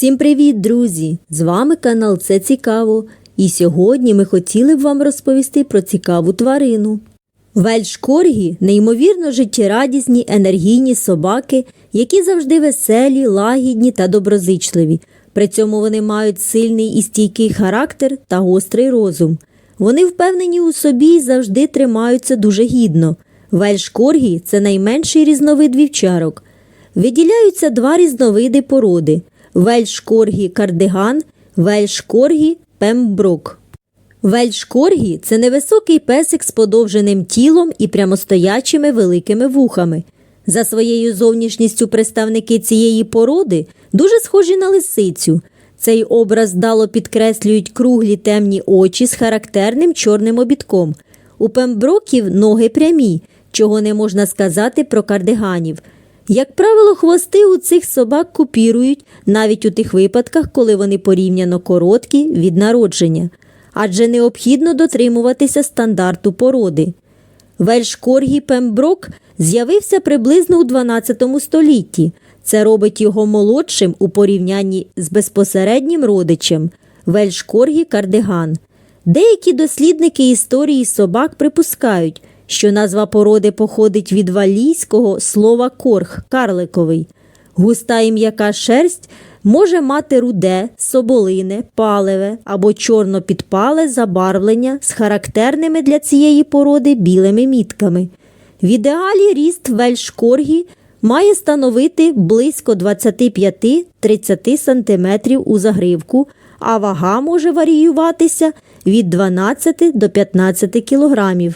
Всім привіт, друзі! З вами канал Це Цікаво. І сьогодні ми хотіли б вам розповісти про цікаву тварину. Вельшкоргі неймовірно життєрадісні енергійні собаки, які завжди веселі, лагідні та доброзичливі. При цьому вони мають сильний і стійкий характер та гострий розум. Вони впевнені у собі і завжди тримаються дуже гідно. Вельшкоргі – це найменший різновид вівчарок. Виділяються два різновиди породи: вельшкоргі кардиган, вельшкоргі пемброк. Вельшкоргі – це невисокий песик з подовженим тілом і прямостоячими великими вухами. За своєю зовнішністю представники цієї породи дуже схожі на лисицю. Цей образ дало підкреслюють круглі темні очі з характерним чорним обідком. У пемброків ноги прямі, чого не можна сказати про кардиганів. Як правило, хвости у цих собак купірують навіть у тих випадках, коли вони порівняно короткі від народження, адже необхідно дотримуватися стандарту породи. Вельшкоргі Пемброк з'явився приблизно у 12 столітті. Це робить його молодшим у порівнянні з безпосереднім родичем Вельшкоргі кардиган. Деякі дослідники історії собак припускають, що назва породи походить від валійського слова корг карликовий. Густа і м'яка шерсть може мати руде, соболине, палеве або чорно-підпале забарвлення з характерними для цієї породи білими мітками. В ідеалі ріст вельшкоргі має становити близько 25-30 см у загривку, а вага може варіюватися від 12 до 15 кг.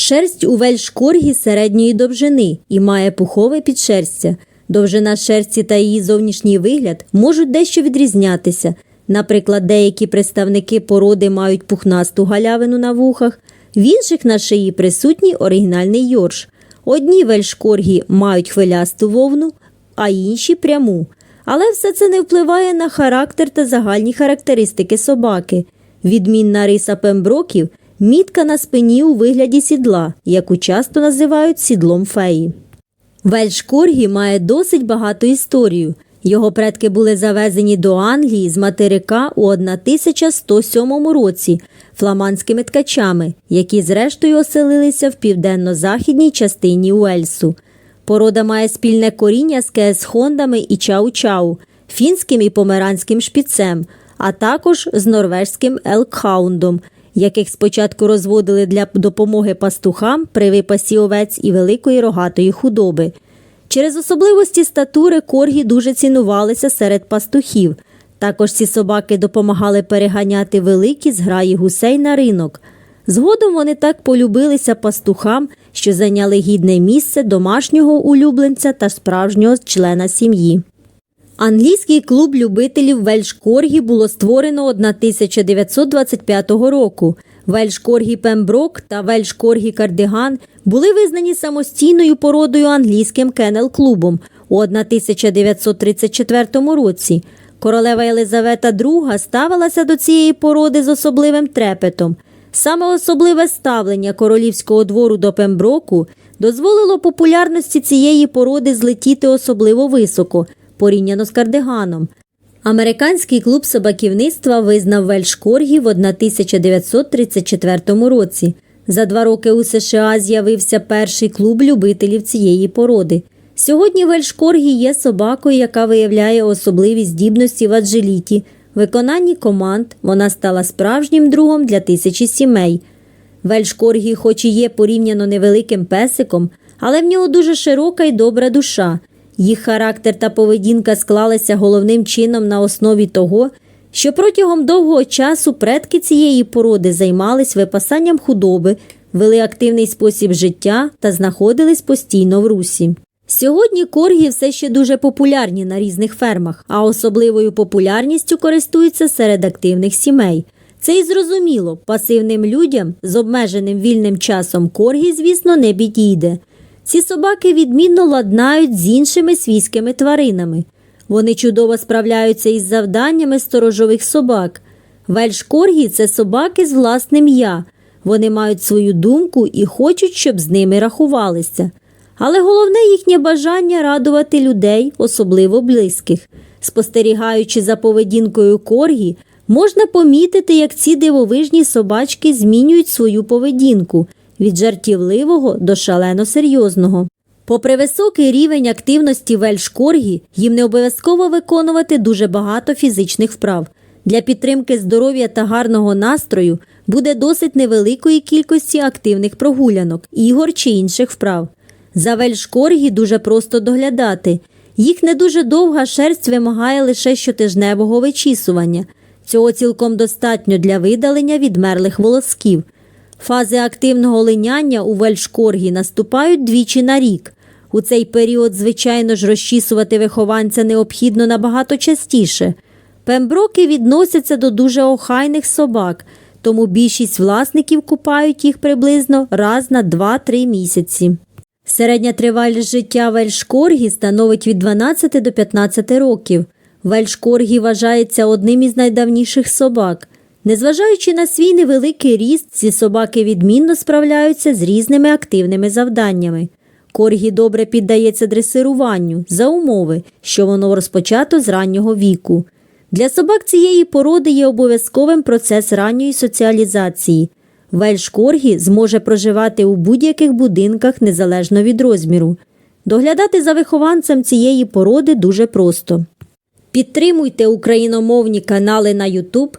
Шерсть у вельшкоргі середньої довжини і має пухове підшерстя. Довжина шерсті та її зовнішній вигляд можуть дещо відрізнятися. Наприклад, деякі представники породи мають пухнасту галявину на вухах, в інших на шиї присутній оригінальний йорш. Одні вельшкоргі мають хвилясту вовну, а інші пряму. Але все це не впливає на характер та загальні характеристики собаки. Відмінна риса пемброків мітка на спині у вигляді сідла, яку часто називають сідлом феї. Вельшкоргі має досить багату історію. Його предки були завезені до Англії з материка у 1107 році фламандськими ткачами, які зрештою оселилися в південно-західній частині Уельсу. Порода має спільне коріння з кеесхондами і чау-чау, фінським і померанським шпіцем, а також з норвежським елкхаундом, яких спочатку розводили для допомоги пастухам при випасі овець і великої рогатої худоби. Через особливості статури коргі дуже цінувалися серед пастухів. Також ці собаки допомагали переганяти великі зграї гусей на ринок. Згодом вони так полюбилися пастухам, що зайняли гідне місце домашнього улюбленця та справжнього члена сім'ї. Англійський клуб любителів Вельшкоргі було створено 1925 року. Вельшкоргі Пемброк та Вельшкоргі Кардиган були визнані самостійною породою англійським кеннел-клубом у 1934 році. Королева Єлизавета II ставилася до цієї породи з особливим трепетом. Саме особливе ставлення королівського двору до Пемброку дозволило популярності цієї породи злетіти особливо високо, порівняно з кардиганом. Американський клуб собаківництва визнав Вельшкоргі в 1934 році. За два роки у США з'явився перший клуб любителів цієї породи. Сьогодні Вельшкоргі є собакою, яка виявляє особливі здібності в аджиліті. Виконанні команд вона стала справжнім другом для тисячі сімей. Вельшкоргі, хоч і є порівняно невеликим песиком, але в нього дуже широка і добра душа. Їх характер та поведінка склалися головним чином на основі того, що протягом довгого часу предки цієї породи займались випасанням худоби, вели активний спосіб життя та знаходились постійно в русі. Сьогодні коргі все ще дуже популярні на різних фермах, а особливою популярністю користуються серед активних сімей. Це й зрозуміло, пасивним людям з обмеженим вільним часом коргі, звісно, не підійде. Ці собаки відмінно ладнають з іншими свійськими тваринами. Вони чудово справляються із завданнями сторожових собак. Вельшкоргі – це собаки з власним я. Вони мають свою думку і хочуть, щоб з ними рахувалися. Але головне їхнє бажання радувати людей, особливо близьких. Спостерігаючи за поведінкою коргі, можна помітити, як ці дивовижні собачки змінюють свою поведінку від жартівливого до шалено серйозного. Попри високий рівень активності вельш-коргі, їм не обов'язково виконувати дуже багато фізичних вправ. Для підтримки здоров'я та гарного настрою буде досить невеликої кількості активних прогулянок, ігор чи інших вправ. За вельш-коргі дуже просто доглядати. Їх не дуже довга шерсть вимагає лише щотижневого вичісування. Цього цілком достатньо для видалення відмерлих волосків. Фази активного линяння у вельшкоргі наступають двічі на рік. У цей період, звичайно ж, розчісувати вихованця необхідно набагато частіше. Пемброки відносяться до дуже охайних собак, тому більшість власників купають їх приблизно раз на 2-3 місяці. Середня тривалість життя вельшкоргі становить від 12 до 15 років. Вельшкоргі вважається одним із найдавніших собак. Незважаючи на свій невеликий ріст, ці собаки відмінно справляються з різними активними завданнями. Коргі добре піддається дресируванню за умови, що воно розпочато з раннього віку. Для собак цієї породи є обов'язковим процес ранньої соціалізації. Вельш Коргі зможе проживати у будь-яких будинках незалежно від розміру. Доглядати за вихованцем цієї породи дуже просто. Підтримуйте україномовні канали на YouTube,